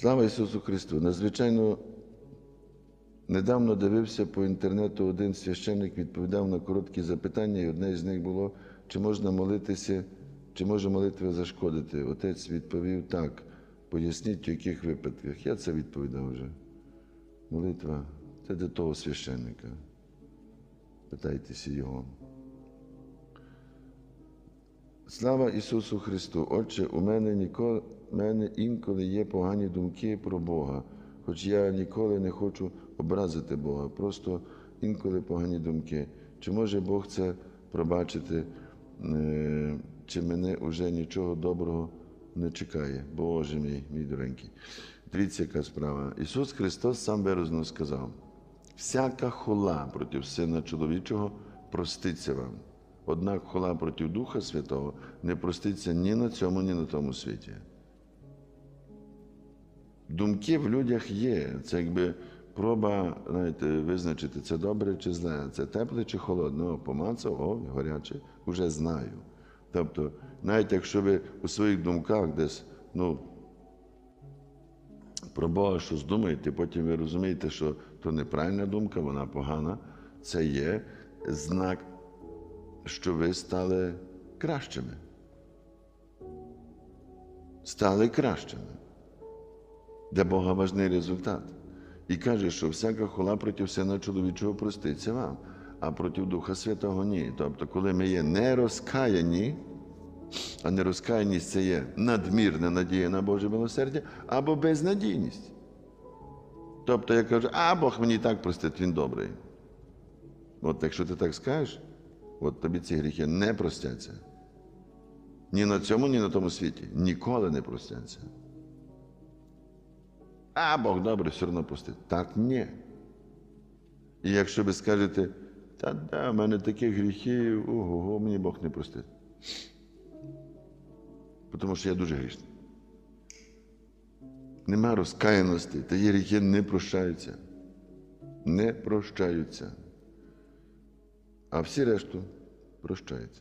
Слава Ісусу Христу! Надзвичайно недавно дивився по інтернету один священник відповідав на короткі запитання, і одне з них було, чи можна молитися, чи може молитва зашкодити. Отець відповів так. Поясніть, в яких випадках. Я це відповідав вже. Молитва це для того священника. Питайтеся його. Слава Ісусу Христу! Отче, у мене ніколи, мене інколи є погані думки про Бога, хоч я ніколи не хочу образити Бога, просто інколи погані думки. Чи може Бог це пробачити, е, чи мене уже нічого доброго не чекає? Боже мій, мій доренький. Дивіться, яка справа. Ісус Христос сам виразно сказав: всяка хула проти Сина чоловічого проститься вам. Однак хула проти Духа Святого не проститься ні на цьому, ні на тому світі. Думки в людях є. Це якби проба знаєте, визначити, це добре чи зле, це тепле чи холодне. О, помацав, о, гаряче, вже знаю. Тобто, навіть якщо ви у своїх думках десь, ну, про Бога щось думаєте, потім ви розумієте, що то неправильна думка, вона погана, це є знак, що ви стали кращими. Стали кращими. Для Бога важний результат. І каже, що всяка хула проти сина чоловічого проститься вам, а проти Духа Святого ні. Тобто, коли ми є не розкаяні, а нерозкаяність це є надмірна надія на Боже милосердя або безнадійність. Тобто я кажу, а Бог мені так простить, він добрий. От якщо ти так скажеш, от тобі ці гріхи не простяться. Ні на цьому, ні на тому світі. Ніколи не простяться. А Бог добрий, все одно простить. Так ні. І якщо ви скажете, та да, в мене такі гріхи, ого, мені Бог не простить. Тому що я дуже грішний. Нема розкаяності, та є гріхи не прощаються. Не прощаються. А всі решту прощаються.